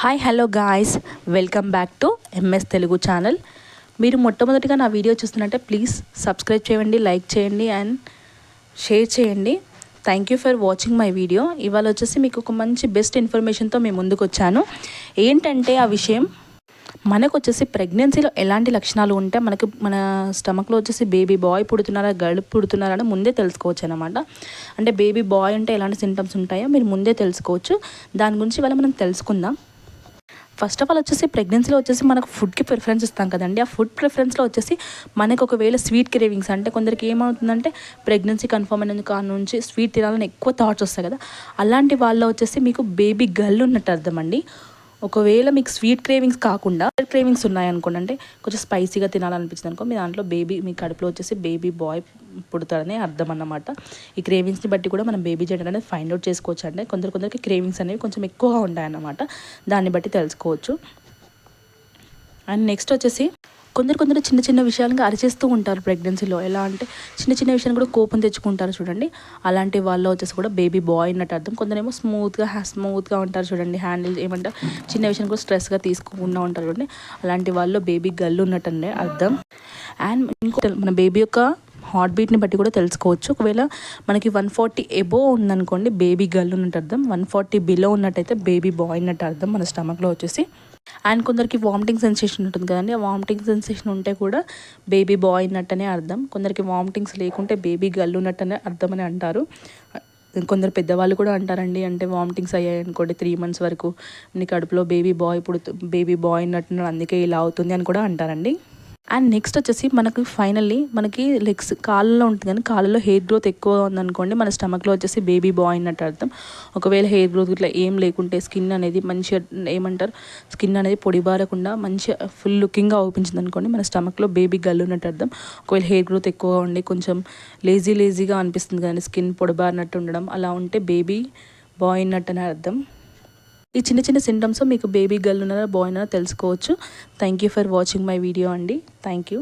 Hi hello guys welcome back to MS Telugu channel మీరు మొట్టమొదటిగా నా వీడియో చూస్తున్నట్టే ప్లీజ్ సబ్స్క్రైబ్ చేయండి లైక్ చేయండి అండ్ షేర్ చేయండి. Thank you for watching my video ఇవాళ వచ్చేసి మీకు ఒక మంచి బెస్ట్ ఇన్ఫర్మేషన్తో మేము ముందుకు వచ్చాను. ఏంటంటే ఆ విషయం మనకు వచ్చేసి ప్రెగ్నెన్సీలో ఎలాంటి లక్షణాలు ఉంటే మనకు మన స్టమక్లో వచ్చేసి బేబీ బాయ్ పుడుతున్నారా గర్ల్ పుడుతున్నారా అని ముందే తెలుసుకోవచ్చు అనమాట అంటే బేబీ బాయ్ అంటే ఎలాంటి సింటమ్స్ ఉంటాయో మీరు ముందే తెలుసుకోవచ్చు. దాని గురించి ఇవాళ మనం తెలుసుకుందాం. ఫస్ట్ ఆఫ్ ఆల్ వచ్చేసి ప్రెగ్నెన్సీలో వచ్చేసి మనకు ఫుడ్కి ప్రిఫరెన్స్ ఇస్తాం కదండి. ఆ ఫుడ్ ప్రిఫరెన్స్లో వచ్చేసి మనకు ఒకవేళ స్వీట్ క్రేవింగ్స్ అంటే కొందరికి ఏమవుతుందంటే ప్రెగ్నెన్సీ కన్ఫర్మ్ అయిన కాడ నుంచి స్వీట్ తినాలని ఎక్కువ థాట్స్ వస్తాయి కదా. అలాంటి వాళ్ళ వచ్చేసి మీకు బేబీ గర్ల్ ఉన్నట్టు అర్థం అండి ఒకవేళ మీకు స్వీట్ క్రేవింగ్స్ కాకుండా క్రేవింగ్స్ ఉన్నాయనుకోండి అంటే కొంచెం స్పైసీగా తినాలనిపించింది అనుకో మీ దాంట్లో బేబీ మీ కడుపులో వచ్చేసి బేబీ బాయ్ పుడతాడని అర్థం అన్నమాట ఈ క్రేవింగ్స్ని బట్టి కూడా మనం బేబీ జెండర్ అనేది ఫైండ్ అవుట్ చేసుకోవచ్చు అంటే కొందరు కొందరికి క్రేవింగ్స్ అనేవి కొంచెం ఎక్కువగా ఉంటాయన్నమాట. దాన్ని బట్టి తెలుసుకోవచ్చు. అండ్ నెక్స్ట్ వచ్చేసి కొందరు కొందరు చిన్న చిన్న విషయాలుగా అరిచేస్తూ ఉంటారు ప్రెగ్నెన్సీలో. ఎలా అంటే చిన్న చిన్న విషయాన్ని కూడా కోపం తెచ్చుకుంటారు చూడండి. అలాంటి వాళ్ళు వచ్చేసి కూడా బేబీ బాయ్ అన్నట్టు అర్థం. కొందరేమో స్మూత్గా స్మూత్గా ఉంటారు చూడండి. హ్యాండిల్ ఏమంటారు? చిన్న విషయాన్ని కూడా స్ట్రెస్గా తీసుకోకుండా ఉంటారు చూడండి. అలాంటి వాళ్ళు బేబీ గల్లు ఉన్నట్టు అర్థం. అండ్ ఇంకో మన బేబీ యొక్క హార్ట్ బీట్ని బట్టి కూడా తెలుసుకోవచ్చు. ఒకవేళ మనకి వన్ ఫార్టీ ఎబో ఉందనుకోండి బేబీ గర్ల్ ఉన్నట్టు అర్థం. వన్ ఫార్టీ బిలో ఉన్నట్టయితే బేబీ బాయ్ ఉన్నట్టు అర్థం మన స్టమక్లో వచ్చేసి. అండ్ కొందరికి వామిటింగ్ సెన్సేషన్ ఉంటుంది కదండి. ఆ వామిటింగ్ సెన్సేషన్ ఉంటే కూడా బేబీ బాయ్ ఉన్నట్టనే అర్థం. కొందరికి వామిటింగ్స్ లేకుంటే బేబీ గల్ ఉన్నట్టనే అర్థం అని అంటారు. కొందరు పెద్దవాళ్ళు కూడా అంటారండి అంటే వామిటింగ్స్ అయ్యాయి అనుకోండి త్రీ మంత్స్ వరకు. నీ కడుపులో బేబీ బాయ్ పుడుతు బేబీ బాయ్ ఉన్నట్టు అందుకే ఇలా అవుతుంది అని కూడా అంటారండి. అండ్ నెక్స్ట్ వచ్చేసి మనకు ఫైనల్లీ మనకి లెగ్స్ కాళ్ళలో ఉంటుంది కానీ కాళ్ళలో హెయిర్ గ్రోత్ ఎక్కువ ఉందనుకోండి మన స్టమక్లో వచ్చేసి బేబీ బాయ్ అన్నట్టు అర్థం. ఒకవేళ హెయిర్ గ్రోత్ ఇట్లా ఏం లేకుంటే స్కిన్ అనేది మంచిగా ఏమంటారు? స్కిన్ అనేది పొడిబారకుండా మంచిగా ఫుల్ లుకింగ్గా అవుపించింది అనుకోండి మన స్టమక్లో బేబీ గల్లు ఉన్నట్టు అర్థం. ఒకవేళ హెయిర్ గ్రోత్ ఎక్కువగా ఉండి కొంచెం లేజీ లేజీగా అనిపిస్తుంది కానీ స్కిన్ పొడిబారినట్టు ఉండడం అలా ఉంటే బేబీ బాయ్ అన్నట్టు అని అర్థం. ఈ చిన్న చిన్న సింటమ్స్ మీకు బేబీ గర్ల్ ఉన్నారా బాయ్ ఉన్నారా తెలుసుకోవచ్చు. Thank you for watching my video అండి. Thank you